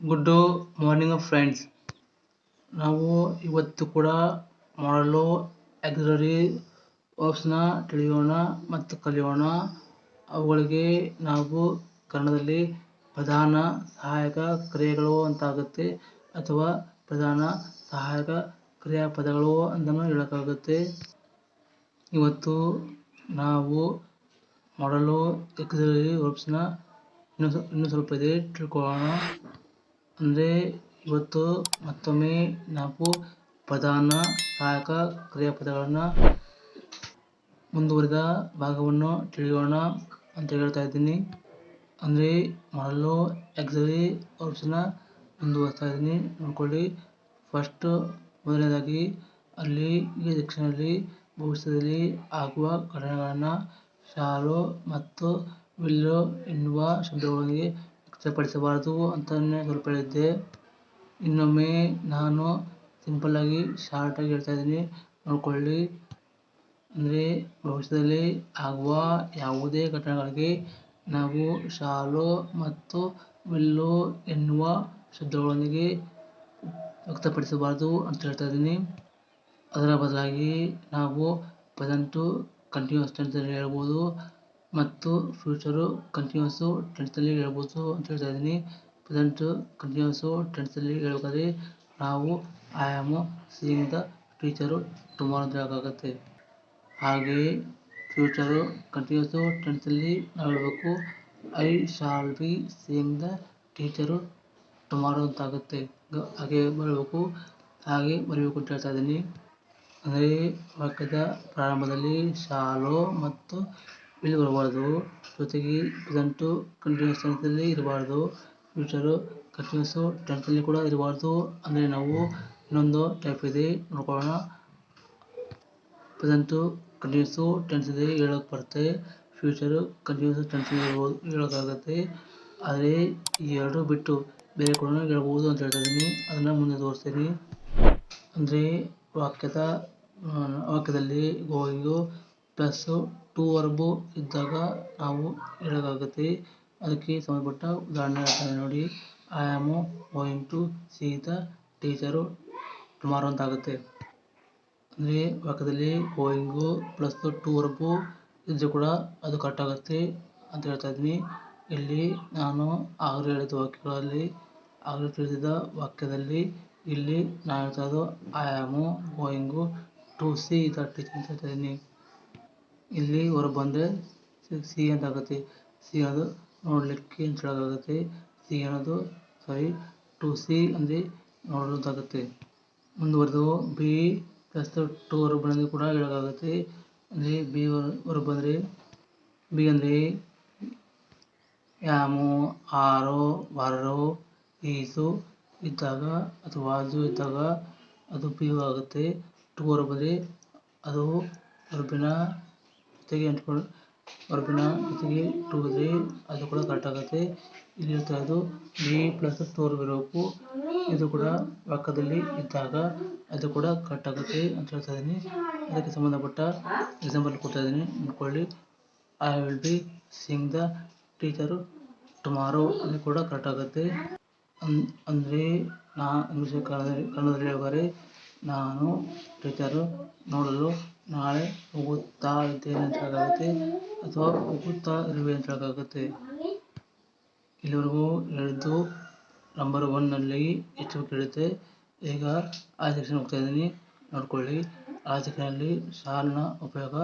Good morning friends ನಾವು ಇವತ್ತು ಕೂಡ ಮಾಡಲು ಆಕ್ಸಿಲರಿ ವರ್ಬ್ಸ್ನ ತಿಳಿಯೋಣ ಮತ್ತು ಕಲಿಯೋಣ. ಅವುಗಳಿಗೆ ನಾವು ಕನ್ನಡದಲ್ಲಿ ಪ್ರಧಾನ ಸಹಾಯಕ ಕ್ರಿಯೆಗಳು ಅಂತಾಗುತ್ತೆ ಅಥವಾ ಪ್ರಧಾನ ಸಹಾಯಕ ಕ್ರಿಯಾಪದಗಳು ಅಂತಲೂ ಹೇಳೋಕ್ಕಾಗುತ್ತೆ. ಇವತ್ತು ನಾವು ಮಾಡಲು ಆಕ್ಸಿಲರಿ ವರ್ಬ್ಸ್ನ ಇನ್ನೂ ಇನ್ನೂ ಸ್ವಲ್ಪ ಇದೆ ತಿಳ್ಕೊಳ್ಳೋಣ. ಅಂದರೆ ಇವತ್ತು ಮತ್ತೊಮ್ಮೆ ನಾವು ಪ್ರಧಾನ ಸಹಾಯಕ ಕ್ರಿಯಾಪದಗಳನ್ನು ಮುಂದುವರಿದ ಭಾಗವನ್ನು ತಿಳಿಯೋಣ ಅಂತ ಹೇಳ್ತಾ ಇದ್ದೀನಿ. ಅಂದರೆ ಮಾಡಲು ಎಕ್ಸಲಿ ಆಪ್ಷನ್ನ ಮುಂದುವರಿಸ್ತಾ ಇದ್ದೀನಿ. ನೋಡ್ಕೊಳ್ಳಿ. ಫಸ್ಟು ಮೊದಲನೇದಾಗಿ ಅಲ್ಲಿ ಈ ಸೆಕ್ಷನಲ್ಲಿ ಭವಿಷ್ಯದಲ್ಲಿ ಆಗುವ ಘಟನೆಗಳನ್ನು ಶಾಲು ಮತ್ತು ವಿಲ್ಲು ಎನ್ನುವ ಶಬ್ದಗಳೊಂದಿಗೆ ವ್ಯಕ್ತಪಡಿಸಬಾರದು ಅಂತಲೇ ಸ್ವಲ್ಪ ಹೇಳಿದ್ದೆ. ಇನ್ನೊಮ್ಮೆ ನಾನು ಸಿಂಪಲ್ಲಾಗಿ ಶಾರ್ಟಾಗಿ ಹೇಳ್ತಾ ಇದ್ದೀನಿ. ನೋಡಿಕೊಳ್ಳಿ. ಅಂದರೆ ಭವಿಷ್ಯದಲ್ಲಿ ಆಗುವ ಯಾವುದೇ ಘಟನೆಗಳಿಗೆ ನಾವು ಶಾಲು ಮತ್ತು ವಿಲ್ಲು ಎನ್ನುವ ಶಬ್ದಗಳೊಂದಿಗೆ ವ್ಯಕ್ತಪಡಿಸಬಾರದು ಅಂತ ಹೇಳ್ತಾ ಇದ್ದೀನಿ. ಅದರ ಬದಲಾಗಿ ನಾವು ಪ್ರೆಸೆಂಟು ಕಂಟಿನ್ಯೂಸ್ ಟೆನ್ಸಲ್ಲಿ ಹೇಳ್ಬೋದು. ಮತ್ತು ಫ್ಯೂಚರು ಕಂಟಿನ್ಯೂಸು ಟೆನ್ಸಲ್ಲಿ ಹೇಳ್ಬೋದು ಅಂತ ಹೇಳ್ತಾ ಇದ್ದೀನಿ. ಪ್ರೆಸೆಂಟು ಕಂಟಿನ್ಯೂಸು ಟೆನ್ಸಲ್ಲಿ ಹೇಳ್ಬೇಕಾದ್ರೆ ನಾವು I am seeing the teacher tomorrow ಅಂತ ಹೇಳೋಕ್ಕಾಗತ್ತೆ ಹಾಗೆಯೇ ಫ್ಯೂಚರು ಕಂಟಿನ್ಯೂಸು ಟೆನ್ಸಲ್ಲಿ ನಾವು ಹೇಳಬೇಕು. I shall be the teacher tomorrow ಅಂತ ಆಗುತ್ತೆ. ಹಾಗೆ ಬರಬೇಕು. ಹಾಗೆ ಬರೀಬೇಕು ಅಂತ ಹೇಳ್ತಾ ಇದ್ದೀನಿ. ಅಂದರೆ ವಾಕ್ಯದ ಪ್ರಾರಂಭದಲ್ಲಿ ಶಾಲು ಮತ್ತು ವಿಲ್ ಬರಬಾರ್ದು ಜೊತೆಗೆ ಪ್ರೆಸೆಂಟು ಕಂಟಿನ್ಯೂಸ್ ಟೆನ್ಸಲ್ಲಿ ಇರಬಾರ್ದು. ಫ್ಯೂಚರು ಕಂಟಿನ್ಯೂಸು ಟೆನ್ಸಲ್ಲಿ ಕೂಡ ಇರಬಾರ್ದು. ಅಂದರೆ ನಾವು ಇನ್ನೊಂದು ಟೈಪ್ ಇದೆ. ನೋಡ್ಕೊಳ್ಳೋಣ. ಪ್ರೆಸೆಂಟು ಕಂಟಿನ್ಯೂಸು ಇದೆ ಹೇಳೋಕೆ ಬರುತ್ತೆ. ಫ್ಯೂಚರು ಕಂಟಿನ್ಯೂಸ್ ಟೆನ್ಸಲ್ಲಿ ಹೇಳ್ಬೋದು ಹೇಳೋಕ್ಕಾಗತ್ತೆ ಆದರೆ ಈ ಎರಡು ಬಿಟ್ಟು ಬೇರೆ ಕೂಡ ಹೇಳ್ಬೋದು ಅಂತ ಹೇಳ್ತಾ ಅದನ್ನು ಮುಂದೆ ತೋರಿಸ್ತೀನಿ. ಅಂದರೆ ವಾಕ್ಯದ ವಾಕ್ಯದಲ್ಲಿ ಗೋಯಿಂಗು ಪ್ಲಸ್ಸು ಟು ವರ್ಬು ಇದ್ದಾಗ ನಾವು ಹೇಳೋದಾಗುತ್ತೆ, ಅದಕ್ಕೆ ಸಂಬಂಧಪಟ್ಟ ಉದಾಹರಣೆ ಹೇಳ್ತಾನೆ ನೋಡಿ. I am going to see the teacher tomorrow ಅಂತ ಆಗುತ್ತೆ ಅಂದರೆ ವಾಕ್ಯದಲ್ಲಿ ಗೋಯಿಂಗು ಪ್ಲಸ್ ಟು ವರ್ಬು ಇದ್ದರೂ ಕೂಡ ಅದು ಕರೆಕ್ಟ್ ಆಗುತ್ತೆ ಅಂತ ಹೇಳ್ತಾ ಇದ್ದೀನಿ. ಇಲ್ಲಿ ನಾನು ಆಗಲೇ ಹೇಳಿದ ವಾಕ್ಯಗಳಲ್ಲಿ, ಆಗಲೇ ತಿಳಿಸಿದ ವಾಕ್ಯದಲ್ಲಿ ಇಲ್ಲಿ ನಾನು ಹೇಳ್ತಾ ಇರೋದು I am going to see the teacher ಅಂತ ಹೇಳ್ತಾ ಇದ್ದೀನಿ. ಇಲ್ಲಿ ಹೊರಗೆ ಬಂದರೆ ಸಿ ಅಂತ ಆಗುತ್ತೆ ಸಿ ಅದು ನೋಡಲಿಕ್ಕೆ ಅಂತ ಸಿಹಿ ಅನ್ನೋದು ಸಾರಿ ಟು ಸಿ ಅಂದರೆ ನೋಡೋದಾಗುತ್ತೆ ಮುಂದುವರೆದು ಬಿ, ಪ್ಲಸ್ ಟು ಹೊರಗೆ ಬಂದರೆ ಕೂಡ ಹೇಳೋಕ್ಕಾಗುತ್ತೆ ಅಂದರೆ ಬಿ ಹೊರ ಬಂದರೆ ಬಿ ಅಂದರೆ ಯಾಮು, ಆರೋ ವಾರೋ ಈಸು ಇದ್ದಾಗ ಅಥವಾ ಅದು ಇದ್ದಾಗ ಅದು ಬಿ ಆಗುತ್ತೆ. ಟು ಹೊರಗೆ ಬಂದರೆ ಅದು ವರ್ಬಿನ ಜೊತೆಗೆ ಅಂಟ್ಕೊಂಡು ಹೊರಗಿನ ಜೊತೆಗೆ ಟೂ ತ್ರೀ ಅದು ಕೂಡ ಕರೆಕ್ಟ್ ಆಗುತ್ತೆ. ಇಲ್ಲಿ ಹೇಳ್ತಾ ಅದು ಬಿ ಪ್ಲಸ್ ಟು ವರ್ಬ್ ಇರಬೇಕು ಇದು ಕೂಡ ಪಕ್ಕದಲ್ಲಿ ಇದ್ದಾಗ ಅದು ಕೂಡ ಕರೆಕ್ಟ್ ಆಗುತ್ತೆ ಅಂತ ಹೇಳ್ತಾ ಇದ್ದೀನಿ. ಅದಕ್ಕೆ ಸಂಬಂಧಪಟ್ಟ ಎಕ್ಸಾಂಪಲ್ ಕೊಡ್ತಾ ಇದ್ದೀನಿ. ಅಂದ್ಕೊಳ್ಳಿ I will be sing the teacher tomorrow ಅದು ಕೂಡ ಕರೆಕ್ಟ್ ಆಗುತ್ತೆ. ಅಂದರೆ ನಾ ಇಂಗ್ಲೀಷ್ ಕನ್ನಡದಲ್ಲಿ ಕನ್ನಡದಲ್ಲಿ ನಾನು ಟೀಚರು ನೋಡಲು ನಾಳೆ ಹೋಗುತ್ತಾ ಇದ್ದೇನೆ ಅಂತ ಹೇಳೋಕ್ಕಾಗುತ್ತೆ ಅಥವಾ ಹೋಗುತ್ತಾ ಇರುವೆ ಅಂತ ಹೇಳೋಕ್ಕಾಗುತ್ತೆ ಇಲ್ಲಿವರೆಗೂ ಹೇಳಿದ್ದು ನಂಬರ್ ಒನ್ನಲ್ಲಿ ಹೆಚ್ಚು ಕೇಳುತ್ತೆ. ಈಗ ಆ ಸೆಕ್ಷನ್ ಹೋಗ್ತಾ ಇದ್ದೀನಿ. ನೋಡ್ಕೊಳ್ಳಿ. ಆ ಸೆಕ್ಷನಲ್ಲಿ ಸಾಲಿನ ಉಪಯೋಗ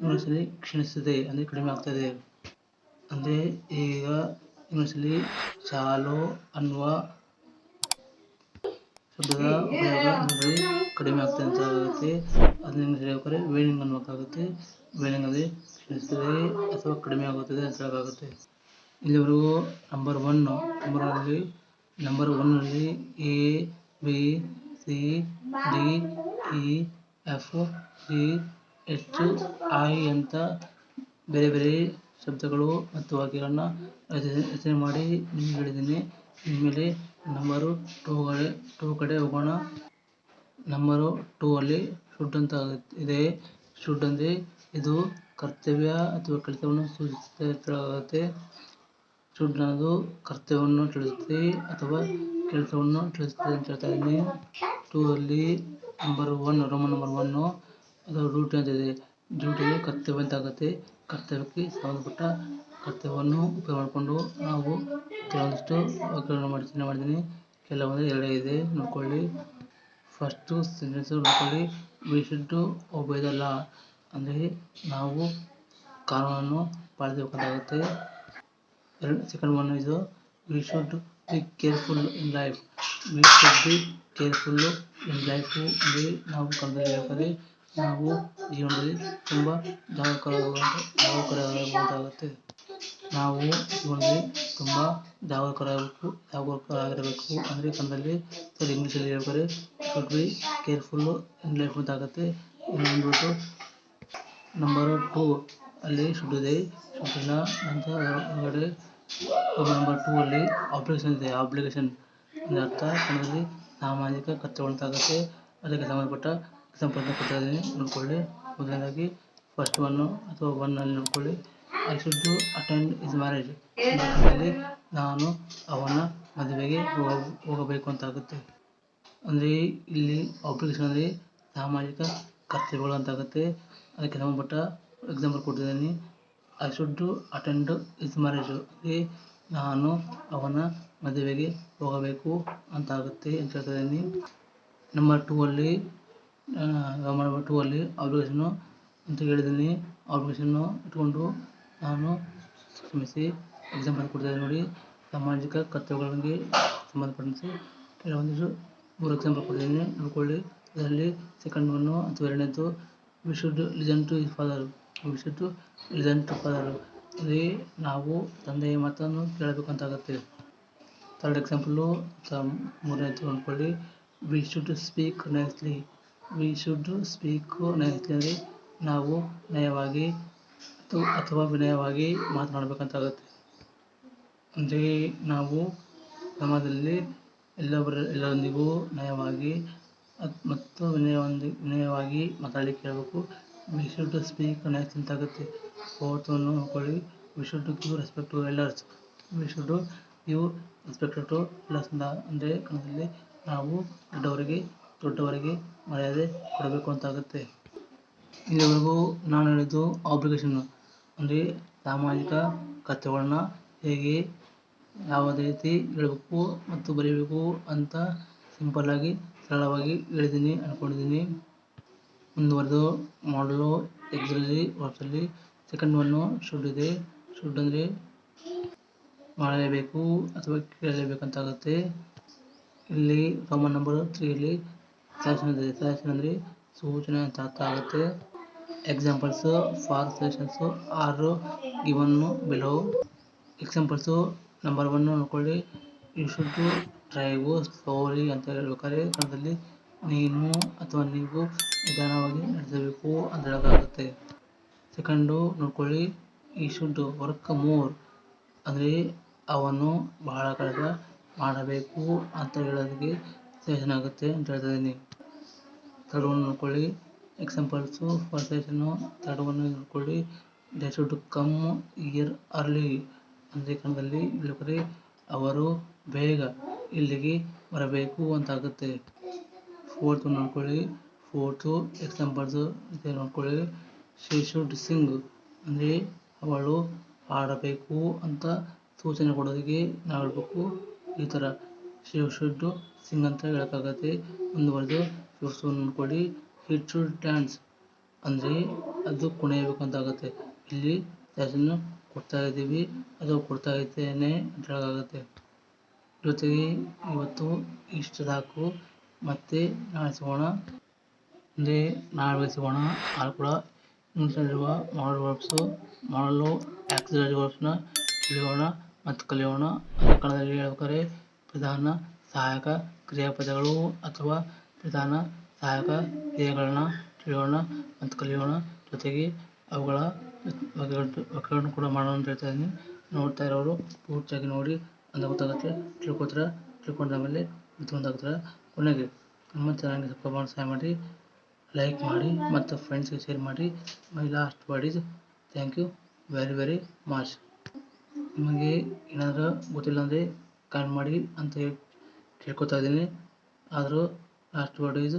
ಇಂಗ್ಲೀಷಲ್ಲಿ ಕ್ಷೀಣಿಸ್ತದೆ ಅಂದರೆ ಕಡಿಮೆ ಆಗ್ತಾಯಿದೆ ಅಂದರೆ ಈಗ ಇಂಗ್ಲೀಷಲ್ಲಿ ಸಾಲು ಅನ್ನುವ ಶಬ್ದದ ಉಪಯೋಗ ಇಂಗ್ಲೀಷಲ್ಲಿ ಕಡಿಮೆ ಆಗ್ತದೆ ಅಂತ ಆಗುತ್ತೆ. ಅದನ್ನ ಇಂಗ್ಲೀಷ್ ಹೇಳ್ಬೇಕಾದ್ರೆ ವೇನಿಂಗ್ ಅನ್ನೋಕ್ಕಾಗುತ್ತೆ ವೇನಿಂಗ್ ಅಲ್ಲಿ ಕ್ಷೀಣಿಸ್ತದೆ ಅಥವಾ ಕಡಿಮೆ ಆಗುತ್ತದೆ ಅಂತ ಹೇಳೋಕ್ಕಾಗುತ್ತೆ. ಇಲ್ಲಿವರೆಗೂ ನಂಬರ್ ಒನ್ನು ನಂಬರ್ ಒನ್ನಲ್ಲಿ ನಂಬರ್ ಒನ್ನಲ್ಲಿ A B C D E F G H I ಅಂತ ಬೇರೆ ಬೇರೆ ಶಬ್ದಗಳು ಮತ್ತು ವಾಕ್ಯಗಳನ್ನು ರಚನೆ ಮಾಡಿ ನಿಮ್ಗೆ ಹೇಳಿದ್ದೀನಿ. ಇನ್ಮೇಲೆ ನಂಬರು ಟೂ ಕಡೆ ಟೂ ಕಡೆ ಹೋಗೋಣ. ನಂಬರು ಟೂ ಅಲ್ಲಿ ಶುಡ್ ಅಂತ ಇದೆ. ಶುಡ್ ಅಂದರೆ ಇದು ಕರ್ತವ್ಯ ಅಥವಾ ಕೆಲಸವನ್ನು ಸೂಚಿಸುತ್ತೆ ಅಂತ ಶುಡ್ ಅನ್ನೋದು ಕರ್ತವ್ಯವನ್ನು ತಿಳಿಸುತ್ತೆ ಅಥವಾ ಕೆಲಸವನ್ನು ತಿಳಿಸುತ್ತದೆ ಅಂತ ಹೇಳ್ತಾ ಇದ್ದೀನಿ. ಟೂ ಅಲ್ಲಿ number one Roman number one ಅದು ಡ್ಯೂಟಿ ಅಂತಿದೆ ಡ್ಯೂಟಿಗೆ ಕರ್ತವ್ಯ ಅಂತ ಆಗುತ್ತೆ. ಕರ್ತವ್ಯಕ್ಕೆ ಸಂಬಂಧಪಟ್ಟ ಕರ್ತವ್ಯವನ್ನು ಉಪಯೋಗ ಮಾಡಿಕೊಂಡು ನಾವು ಕೆಲವೊಂದಿಷ್ಟು ಮಾಡ್ತೀನಿ. ಮಾಡಿದ್ದೀನಿ ಕೆಲವೊಂದು ಎರಡೇ ಇದೆ. ನೋಡ್ಕೊಳ್ಳಿ. ಫಸ್ಟು ನೋಡ್ಕೊಳ್ಳಿ we should obey the law ಅಂದರೆ ನಾವು ಕಾನೂನನ್ನು ಪಾಲಿಸಬೇಕಾಗುತ್ತೆ. ಎರಡು ಸೆಕೆಂಡ್ ಒನ್ ಇದು we should be careful in life we should be careful in life ಅಂದರೆ ನಾವು ಕನ್ನಡದಲ್ಲಿ ಹೇಳ್ತಾರೆ ನಾವು ಜೀವನದಲ್ಲಿ ತುಂಬ ಜಾಗರೂಕರಾಗುವಂಥ ಜಾಗರೂಕರಾಗುವಂತಾಗುತ್ತೆ ನಾವು ಜೀವನದಲ್ಲಿ ತುಂಬ ಜಾಗರೂಕರಾಗಬೇಕು, ಜಾಗರೂಕರಾಗಿರಬೇಕು. ಅಂದರೆ ಕನ್ನಡದಲ್ಲಿ ಸರ್ ಇಂಗ್ಲೀಷಲ್ಲಿ ಹೇಳ್ತಾರೆ should be careful in life ಅಂತ ಆಗುತ್ತೆ ಇನ್ನೊಂದ್ಬಿಟ್ಟು ನಂಬರ್ ಟೂ ಅಲ್ಲಿ ಶುಡ್ ಇದೆ. ಶುಡ್ಡಿನ ನಂತರ ಹೊರಗಡೆ ನಂಬರ್ ಟೂ ಅಲ್ಲಿ ಆಪ್ಲಿಕೇಶನ್ ಇದೆ. ಆಪ್ಲಿಕೇಶನ್ ಅರ್ಥ ಕನ್ನಡದಲ್ಲಿ ಸಾಮಾಜಿಕ ಕರ್ತವ್ಯ ಅದಕ್ಕೆ ಸಂಬಂಧಪಟ್ಟ ಸಂಪರ್ಕ ಕೊಡ್ತಾ ಇದ್ದೀನಿ ನೋಡ್ಕೊಳ್ಳಿ. ಮೊದಲನೇದಾಗಿ ಫಸ್ಟ್ ಒನ್ನು ಅಥವಾ ಒನ್ನಲ್ಲಿ ನೋಡ್ಕೊಳ್ಳಿ. I should attend his marriage. ಅಂದರೆ ನಾನು ಅವನ ಮದುವೆಗೆ ಹೋಗ, ಹೋಗಬೇಕು ಅಂತಾಗುತ್ತೆ. ಅಂದರೆ ಇಲ್ಲಿ ಅಪ್ಲಿಕೇಶನ್ ಅಂದರೆ ಸಾಮಾಜಿಕ ಕರ್ತವ್ಯಗಳು ಅಂತಾಗುತ್ತೆ. ಅದಕ್ಕೆ ಸಂಬಂಧಪಟ್ಟ ಎಕ್ಸಾಂಪಲ್ ಕೊಟ್ಟಿದ್ದೀನಿ. I should attend his marriage ಅಂದರೆ ನಾನು ಅವನ ಮದುವೆಗೆ ಹೋಗಬೇಕು ಅಂತಾಗುತ್ತೆ ಅಂತ ಹೇಳ್ತಾ ಇದ್ದೀನಿ ನಂಬರ್ ಟೂ ಅಲ್ಲಿ ನಂಬರ್ ಟೂ ಅಲ್ಲಿ ಆಪ್ಲಿಕೇಶನ್ನು ಅಂತ ಹೇಳಿದ್ದೀನಿ. ಆಪ್ಲಿಕೇಶನ್ನು ಇಟ್ಕೊಂಡು ನಾನು ಕ್ಷಮಿಸಿ ಎಕ್ಸಾಂಪಲ್ ಕೊಡ್ತಿದ್ದೀನಿ ನೋಡಿ. ಸಾಮಾಜಿಕ ಕರ್ತವ್ಯಗಳಿಗೆ ಸಂಬಂಧಪಟ್ಟಂತೆ ಕೆಲವೊಂದಿಷ್ಟು ಮೂರು ಎಕ್ಸಾಂಪಲ್ ಕೊಟ್ಟಿದ್ದೀನಿ ನೋಡ್ಕೊಳ್ಳಿ. ಅದರಲ್ಲಿ ಸೆಕೆಂಡ್ ಒನ್ನು ಅಥವಾ ಎರಡನೇದು we should listen to his father we should listen to father ಅಲ್ಲಿ ನಾವು ತಂದೆಯ ಮಾತನ್ನು ಕೇಳಬೇಕಂತಾಗುತ್ತೆ ಥರ್ಡ್ ಎಕ್ಸಾಂಪಲ್ಲು ಅಥವಾ ಮೂರನೇದು ಅಂದ್ಕೊಳ್ಳಿ we should speak nicely we should speak nicely ಅಂದರೆ ನಾವು ನಯವಾಗಿ ಅಥವಾ ವಿನಯವಾಗಿ ಮಾತನಾಡಬೇಕಂತಾಗುತ್ತೆ. ಅಂದರೆ ನಾವು ಸಮಾಜದಲ್ಲಿ ಎಲ್ಲೊಬ್ಬರ ಎಲ್ಲರೊಂದಿಗೂ ನಯವಾಗಿ ಮತ್ತು ವಿನಯವಂದಿ, ವಿನಯವಾಗಿ ಮಾತಾಡಿ ಕೇಳಬೇಕು. ವಿ ಶುಡ್ ಸ್ಪೀಕ್ ನೈಸ್ ಅಂತ ಆಗುತ್ತೆ. ಫೋರ್ತ್ ಒನ್ ನೋಡ್ಕೊಳ್ಳಿ we should give respect to elders we should give respect to elders ಅಂತ ಅಂದರೆ ಕಣದಲ್ಲಿ ನಾವು ದೊಡ್ಡವರಿಗೆ ದೊಡ್ಡವರಿಗೆ ಮರ್ಯಾದೆ ಕೊಡಬೇಕು ಅಂತಾಗುತ್ತೆ ಇಲ್ಲಿವರೆಗೂ ನಾನು ಹೇಳಿದ್ದು ಆಬ್ಲಿಗೇಷನ್ನು ಅಂದರೆ ಸಾಮಾಜಿಕ ಕಥೆಗಳನ್ನ ಹೇಗೆ ಯಾವುದೇ ರೀತಿ ಹೇಳಬೇಕು ಮತ್ತು ಬರಿಬೇಕು ಅಂತ ಸಿಂಪಲ್ಲಾಗಿ ಸರಳವಾಗಿ ಹೇಳಿದ್ದೀನಿ ಅಂದ್ಕೊಂಡಿದ್ದೀನಿ ಮುಂದುವರೆದು ಮಾಡಲು ಎಕ್ಸಲ್ಲಿ ವರ್ಕ್ಸಲ್ಲಿ ಸೆಕೆಂಡ್ ಒನ್ನು ಶುಡ್ ಇದೆ. ಶುಡ್ ಅಂದರೆ ಮಾಡಲೇಬೇಕು ಅಥವಾ ಕೇಳಲೇಬೇಕಂತಾಗುತ್ತೆ ಇಲ್ಲಿ ರೋಮನ್ ನಂಬರ್ ತ್ರೀಯಲ್ಲಿ ಸಜೆಷನ್ ಇದೆ. ಸಜೆಷನ್ ಅಂದರೆ ಸೂಚನೆ ಅಂತ ಅರ್ಥ ಆಗುತ್ತೆ. Examples for suggestions are given below examples number one ನೋಡ್ಕೊಳ್ಳಿ ಯು ಶುಡ್ ಡ್ರೈವ್ ಸ್ಲೋಲಿ ಅಂತ ಹೇಳ್ಬೇಕಾದ್ರೆ ಕನ್ನಡದಲ್ಲಿ ನೀನು ಅಥವಾ ನೀವು ನಿಧಾನವಾಗಿ ನಡೆಸಬೇಕು ಅಂತ ಹೇಳೋಕ್ಕಾಗುತ್ತೆ. ಸೆಕೆಂಡು ನೋಡ್ಕೊಳ್ಳಿ ಈ ಶುಡ್ ವರ್ಕ್ ಮೋರ್ ಅಂದರೆ ಅವನು ಬಹಳ ಕೆಲಸ ಮಾಡಬೇಕು ಅಂತ ಹೇಳೋದಕ್ಕೆ ಸಜೆಷನ್ ಆಗುತ್ತೆ ಅಂತ ಹೇಳ್ತಾ ಇದ್ದೀನಿ. ಥರ್ಡ್ ನೋಡ್ಕೊಳ್ಳಿ examples first no third one ನೋಡ್ಕೊಳ್ಳಿ they should come here early ಅಂದರೆ ಕನ್ನಡದಲ್ಲಿ ಹೇಳ್ಬೇಕಾದ್ರೆ ಅವರು ಬೇಗ ಇಲ್ಲಿಗೆ ಬರಬೇಕು ಅಂತ ಆಗುತ್ತೆ ಫೋರ್ತ್ ನೋಡ್ಕೊಳ್ಳಿ ಫೋರ್ತು ಎಕ್ಸಾಂಪಲ್ಸು ಇದೆ ನೋಡ್ಕೊಳ್ಳಿ ಶಿ ಶುಡ್ ಸಿಂಗ್ ಅಂದರೆ ಅವಳು ಹಾಡಬೇಕು ಅಂತ ಸೂಚನೆ ಕೊಡೋದಕ್ಕೆ ನಾವು ಹೇಳ್ಬೇಕು ಈ ಥರ ಶಿ ಶುಡ್ ಸಿಂಗ್ ಅಂತ ಹೇಳೋಕ್ಕಾಗತ್ತೆ ಮುಂದುವರೆದು ಫಿಫ್ತ್ ನೋಡ್ಕೊಳ್ಳಿ ಶುಡ್ ಡ್ಯಾನ್ಸ್ ಅಂದರೆ ಅದು ಕುಣಿಯಬೇಕು ಅಂತ ಆಗುತ್ತೆ. ಇಲ್ಲಿ ಅದನ್ನು ಕೊಡ್ತಾ ಇದ್ದೀವಿ. ಅದು ಕೊಡ್ತಾ ಇದ್ದೇನೆ ಹೇಳೋಕ್ಕಾಗುತ್ತೆ ಜೊತೆಗೆ ಇವತ್ತು ಇಷ್ಟು ಸಾಕು. ಮತ್ತೆ ನಾಳೆ ಸಿಗೋಣ. ಅಂದರೆ ನಾಳೆ ಸಿಗೋಣ. ಆಗ ಕೂಡ ಇಂಗ್ಲೀಷಲ್ಲಿರುವ ಮಾಡಲ್ ವರ್ಬ್ಸು ಮಾಡಲು ಆಕ್ಸಿಲರಿ ವರ್ಬ್ಸ್ನ ಕಲಿಯೋಣ ಮತ್ತು ಕಲಿಯೋಣ. ಕನ್ನಡದಲ್ಲಿ ಹೇಳ್ಬೇಕಾದ್ರೆ ಪ್ರಧಾನ ಸಹಾಯಕ ಕ್ರಿಯಾಪದಗಳು ಅಥವಾ ಪ್ರಧಾನ ಸಹಾಯಕ ಕ್ರಿಯೆಗಳನ್ನ ತಿಳಿಯೋಣ ಮತ್ತು ಕಲಿಯೋಣ ಜೊತೆಗೆ ಅವುಗಳ ವ್ಯಾಕರಣ ಕೂಡ ಮಾಡೋಣ ಅಂತ ಹೇಳ್ತಾ ಇದ್ದೀನಿ. ನೋಡ್ತಾ ಇರೋರು ಪೂರ್ತಿಯಾಗಿ ನೋಡಿ ಅಂತ ಗೊತ್ತಾಗುತ್ತೆ ತಿಳ್ಕೊತಾರೆ ತಿಳ್ಕೊಂಡಾದ್ಮೇಲೆ ಗೊತ್ತಾಗ್ತಾರೆ ಕೊನೆಗೆ ನಮ್ಮ ಚೆನ್ನಾಗಿ ಸಬ್ಸ್ಕ್ರೈಬ್ ಮಾಡಿ ಸಹಾಯ ಮಾಡಿ ಲೈಕ್ ಮಾಡಿ ಮತ್ತು ಫ್ರೆಂಡ್ಸ್ಗೆ ಶೇರ್ ಮಾಡಿ. My last word is thank you very very much ನಿಮಗೆ ಏನಾದರೂ ಗೊತ್ತಿಲ್ಲ ಅಂದರೆ ಕಾಲ್ ಮಾಡಿ ಅಂತ ಹೇಳಿ ಕೇಳ್ಕೊತಾ ಇದ್ದೀನಿ. ಆದರೂ last word is